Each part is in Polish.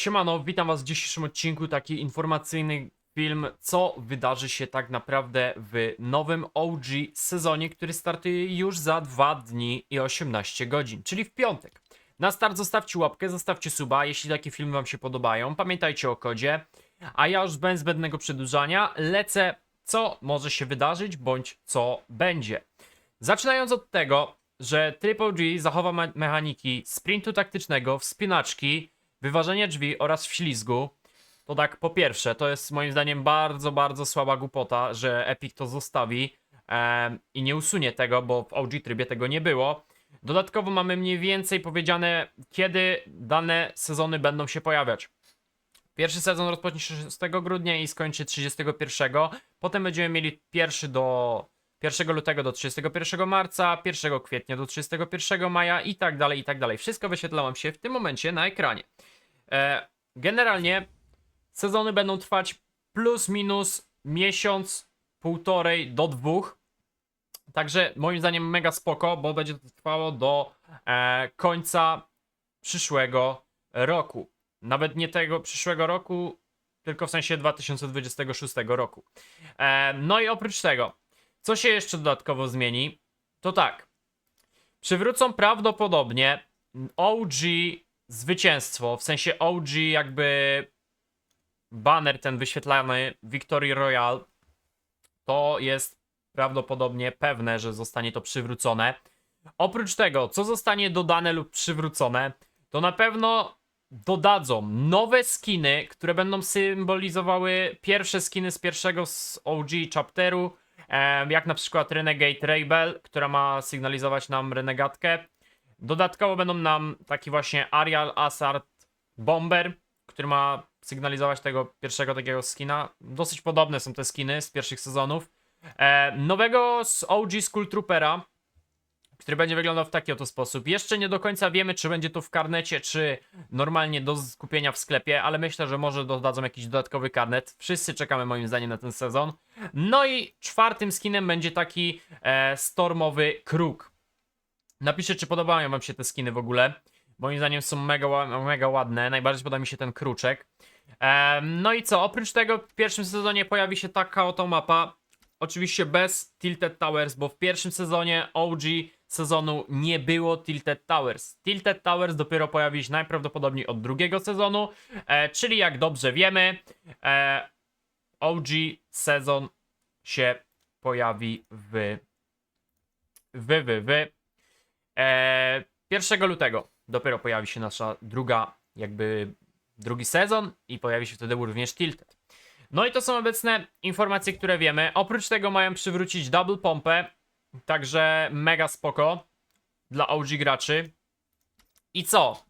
Siemano, witam was w dzisiejszym odcinku, taki informacyjny film, co wydarzy się tak naprawdę w nowym OG sezonie, który startuje już za 2 dni i 18 godzin, czyli w piątek. Na start zostawcie łapkę, zostawcie suba, jeśli takie filmy wam się podobają, pamiętajcie o kodzie, a ja już bez zbędnego przedłużania lecę, co może się wydarzyć, bądź co będzie. Zaczynając od tego, że Triple G zachowa me- mechaniki sprintu taktycznego, wspinaczki, wyważenia drzwi oraz wślizgu. To tak, po pierwsze, to jest moim zdaniem bardzo, bardzo słaba głupota, że Epic to zostawi i nie usunie tego, bo w OG trybie tego nie było. Dodatkowo mamy mniej więcej powiedziane, kiedy dane sezony będą się pojawiać. Pierwszy sezon rozpocznie się 6 grudnia i skończy 31. Potem będziemy mieli pierwszy do 1 lutego do 31 marca, 1 kwietnia do 31 maja i tak dalej, i tak dalej. Wszystko wyświetla się w tym momencie na ekranie. E, generalnie sezony będą trwać plus minus miesiąc, półtorej do dwóch. Także moim zdaniem mega spoko, bo będzie to trwało do e, końca przyszłego roku. Nawet nie tego przyszłego roku, tylko w sensie 2026 roku. E, no i oprócz tego, co się jeszcze dodatkowo zmieni, to tak. Przywrócą prawdopodobnie OG zwycięstwo, w sensie OG jakby banner ten wyświetlany Victory Royale, to jest prawdopodobnie pewne, że zostanie to przywrócone. Oprócz tego, co zostanie dodane lub przywrócone, to na pewno dodadzą nowe skiny, które będą symbolizowały pierwsze skiny z pierwszego z OG chapteru, jak na przykład Renegade Rebel, która ma sygnalizować nam renegatkę. Dodatkowo będą nam taki właśnie Arial Asard Bomber, który ma sygnalizować tego pierwszego takiego skina. Dosyć podobne są te skiny z pierwszych sezonów. E, nowego z OG Skull Troopera, który będzie wyglądał w taki oto sposób. Jeszcze nie do końca wiemy, czy będzie to w karnecie, czy normalnie do skupienia w sklepie, ale myślę, że może dodadzą jakiś dodatkowy karnet. Wszyscy czekamy moim zdaniem na ten sezon. No i czwartym skinem będzie taki e, stormowy kruk. Napiszcie, czy podobają wam się te skiny w ogóle. Moim zdaniem są mega, mega ładne. Najbardziej podoba mi się ten kruczek. Em, no i co? Oprócz tego w pierwszym sezonie pojawi się taka oto mapa. Oczywiście bez Tilted Towers, bo w pierwszym sezonie OG sezonu nie było Tilted Towers. Tilted Towers dopiero pojawi się najprawdopodobniej od drugiego sezonu, e, czyli jak dobrze wiemy, e, OG sezon się pojawi w w, w, w e, 1 lutego dopiero pojawi się nasza druga, jakby drugi sezon i pojawi się wtedy również Tilted. No i to są obecne informacje, które wiemy. Oprócz tego mają przywrócić double pompę, także mega spoko dla OG graczy. I co?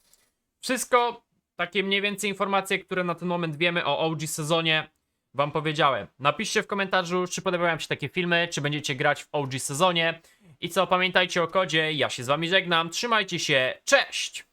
Wszystko takie mniej więcej informacje, które na ten moment wiemy o OG sezonie wam powiedziałem. Napiszcie w komentarzu, czy podobają się takie filmy, czy będziecie grać w OG sezonie. I co, pamiętajcie o kodzie, ja się z wami żegnam, trzymajcie się, cześć!